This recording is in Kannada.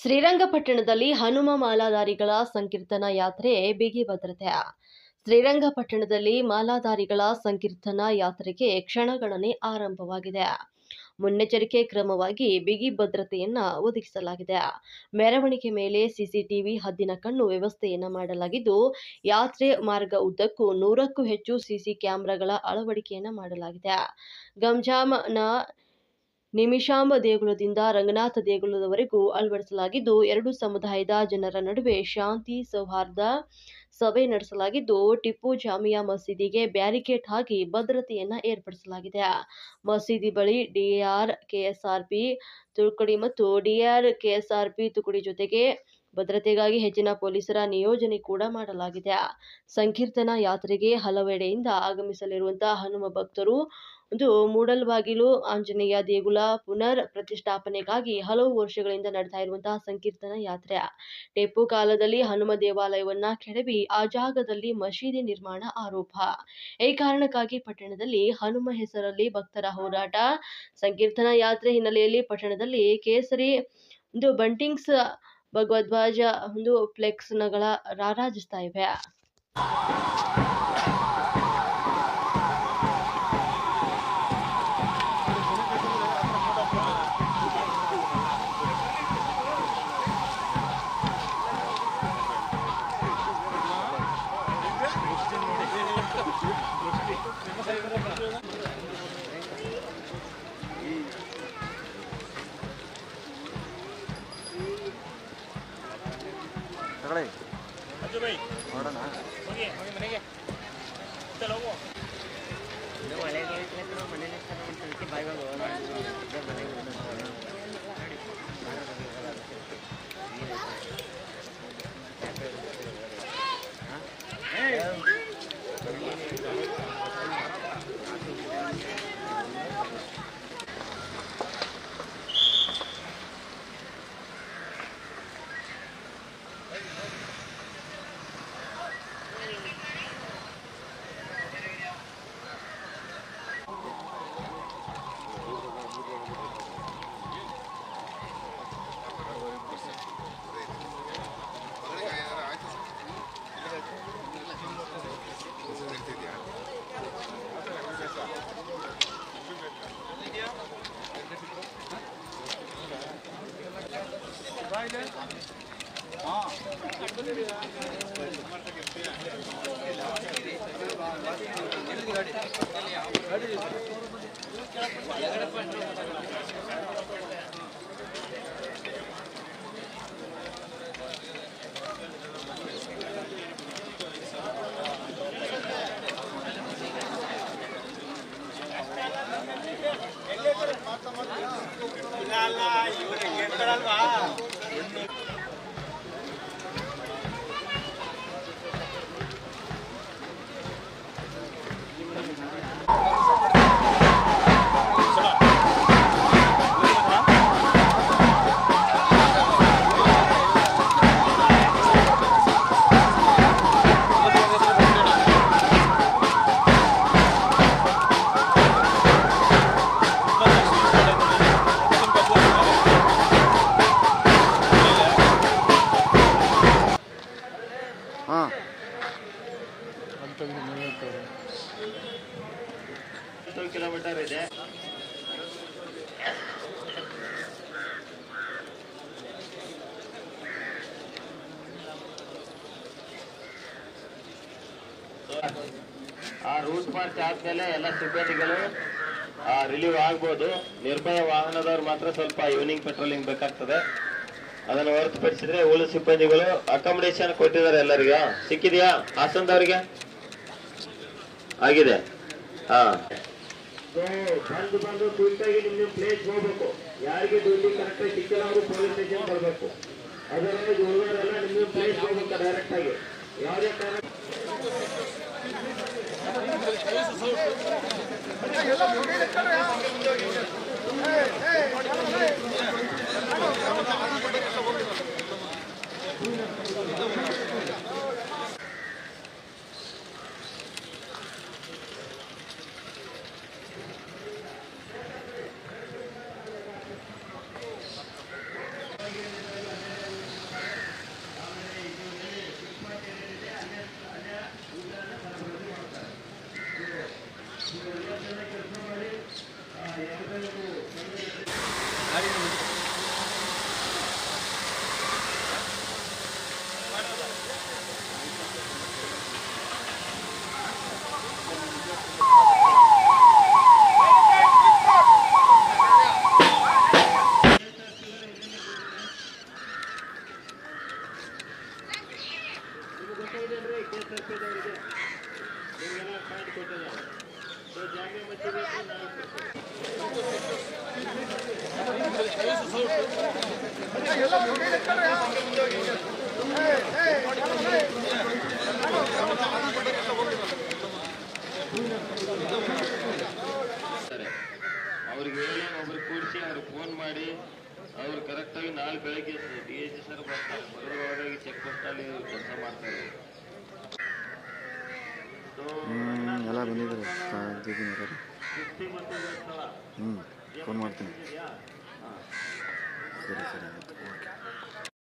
ಶ್ರೀರಂಗಪಟ್ಟಣದಲ್ಲಿ ಹನುಮ ಮಾಲಾಧಾರಿಗಳ ಸಂಕೀರ್ತನ ಯಾತ್ರೆ ಬಿಗಿ ಭದ್ರತೆ. ಶ್ರೀರಂಗಪಟ್ಟಣದಲ್ಲಿ ಮಾಲಾಧಾರಿಗಳ ಸಂಕೀರ್ತನ ಯಾತ್ರೆಗೆ ಕ್ಷಣಗಣನೆ ಆರಂಭವಾಗಿದೆ. ಮುನ್ನೆಚ್ಚರಿಕೆ ಕ್ರಮವಾಗಿ ಬಿಗಿ ಭದ್ರತೆಯನ್ನ ಒದಗಿಸಲಾಗಿದೆ. ಮೆರವಣಿಗೆ ಮೇಲೆ ಸಿಸಿಟಿವಿ ಹದ್ದಿನ ಕಣ್ಣು ವ್ಯವಸ್ಥೆಯನ್ನ ಮಾಡಲಾಗಿದ್ದು, ಯಾತ್ರೆ ಮಾರ್ಗ ಉದ್ದಕ್ಕೂ ನೂರಕ್ಕೂ ಹೆಚ್ಚು ಸಿಸಿ ಕ್ಯಾಮೆರಾಗಳ ಅಳವಡಿಕೆಯನ್ನ ಮಾಡಲಾಗಿದೆ. ಗಂಜಾಂನ ನಿಮಿಷಾಂಬ ದೇಗುಲದಿಂದ ರಂಗನಾಥ ದೇಗುಲದವರೆಗೂ ಅಳವಡಿಸಲಾಗಿದ್ದು, ಎರಡು ಸಮುದಾಯದ ಜನರ ನಡುವೆ ಶಾಂತಿ ಸೌಹಾರ್ದ ಸಭೆ ನಡೆಸಲಾಗಿದ್ದು, ಟಿಪ್ಪು ಜಾಮಿಯಾ ಮಸೀದಿಗೆ ಬ್ಯಾರಿಕೇಡ್ ಹಾಕಿ ಭದ್ರತೆಯನ್ನು ಏರ್ಪಡಿಸಲಾಗಿದೆ. ಮಸೀದಿ ಬಳಿ ಡಿಆರ್ ಕೆಎಸ್ಆರ್ಪಿ ತುಕಡಿ ಮತ್ತು ಡಿಆರ್ ಕೆಎಸ್ಆರ್ಪಿ ತುಕಡಿ ಜೊತೆಗೆ ಭದ್ರತೆಗಾಗಿ ಹೆಚ್ಚಿನ ಪೊಲೀಸರ ನಿಯೋಜನೆ ಕೂಡ ಮಾಡಲಾಗಿದೆ. ಸಂಕೀರ್ತನಾ ಯಾತ್ರೆಗೆ ಹಲವೆಡೆಯಿಂದ ಆಗಮಿಸಲಿರುವಂತಹ ಹನುಮ ಭಕ್ತರು ಒಂದು ಮೂಡಲ್ಬಾಗಿಲು ಆಂಜನೇಯ ದೇಗುಲ ಪುನರ್ ಪ್ರತಿಷ್ಠಾಪನೆಗಾಗಿ ಹಲವು ವರ್ಷಗಳಿಂದ ನಡೀತಾ ಇರುವಂತಹ ಸಂಕೀರ್ತನ ಯಾತ್ರೆ. ಟಿಪ್ಪು ಕಾಲದಲ್ಲಿ ಹನುಮ ದೇವಾಲಯವನ್ನ ಕೆಡವಿ ಆ ಜಾಗದಲ್ಲಿ ಮಸೀದಿ ನಿರ್ಮಾಣ ಆರೋಪ. ಈ ಕಾರಣಕ್ಕಾಗಿ ಪಟ್ಟಣದಲ್ಲಿ ಹನುಮ ಹೆಸರಲ್ಲಿ ಭಕ್ತರ ಹೋರಾಟ. ಸಂಕೀರ್ತನ ಯಾತ್ರೆ ಹಿನ್ನೆಲೆಯಲ್ಲಿ ಪಟ್ಟಣದಲ್ಲಿ ಕೇಸರಿ ಒಂದು ಬಂಟಿಂಗ್ಸ್, ಭಗವದ್ವಾಜ ಒಂದು ಫ್ಲೆಕ್ಸ್ನಗಳ ರಾರಾಜಿಸ್ತಾ ಇವೆ. ತಗೊಳ್ಳಿ ಅಜ್ಜು ಬೈ ನೋಡೋಣ ಹೋಗಿ ಹೋಗಿ ಮನೆಗೆ ಚಲೋ ಹೋಗು ಇಲ್ಲ ಆ ರೂಟ್ ಮಾರ್ಚ್ ಆದ್ಮೇಲೆ ಎಲ್ಲ ಸಿಬ್ಬಂದಿಗಳು ರಿಲೀವ್ ಆಗ್ಬೋದು. ನಿರ್ಭಯ ವಾಹನದವ್ರು ಮಾತ್ರ ಸ್ವಲ್ಪ ಈವ್ನಿಂಗ್ ಪೆಟ್ರೋಲಿಂಗ್ ಬೇಕಾಗ್ತದೆ. ಅದನ್ನು ಹೊರತುಪಡಿಸಿದ್ರೆ ಉಳಿದ ಸಿಬ್ಬಂದಿಗಳು ಅಕಾಮಿಡೇಷನ್ ಕೊಟ್ಟಿದ್ದಾರೆ ಎಲ್ಲರಿಗೂ. ಸಿಕ್ಕಿದೆಯಾ? ಹಾಸನದವ್ರಿಗೆ? ಆಗಿದೆ. ಹಾ. ಬಂದು ಬಂದು ಕ್ವಿಕ್ಕಾಗಿ ನಿಮ್ಮ ನಿಮ್ಮ ಪ್ಲೇಸ್ ಹೋಗ್ಬೇಕು ಯಾರಿಗೆ ಡ್ಯೂಟಿ ಕರೆಕ್ಟಾಗಿ ಸಿಕ್ಕಿಲ್ಲ ಅವರು ಪೊಲೀಸ್ ಸ್ಟೇಷನ್ ಬರಬೇಕು ಅದರಲ್ಲಿ ಹುಡುಗರೆಲ್ಲ ನಿಮ್ಮ ನಿಮ್ಮ ಪ್ಲೇಸ್ ಹೋಗ್ಬೇಕು ಡೈರೆಕ್ಟಾಗಿ ಯಾವುದೇ ಕಾರಣ ಅವ್ರಿಗೆ ಹೇಳಿ ಒಬ್ರು ಕೂಡಿಸಿ ಅವ್ರಿಗೆ ಫೋನ್ ಮಾಡಿ, ಅವ್ರು ಕರೆಕ್ಟಾಗಿ ನಾಳೆ ಬೆಳಗ್ಗೆ ಡಿ ಎಚ್ ಸರ್ ಬರ್ತಾರೆ. ಬರೋದ್ರೊಳಗಾಗಿ ಚೆಕ್ ಪೋಸ್ಟಲ್ಲಿ ಕೆಲಸ ಮಾಡ್ತಾರೆ ಹ್ಮ್, ಎಲ್ಲ ಬಂದಿದ್ದಾರೆ. ಹ್ಞೂ ಫೋನ್ ಮಾಡ್ತೀನಿ. ಸರಿ ಸರಿ ಓಕೆ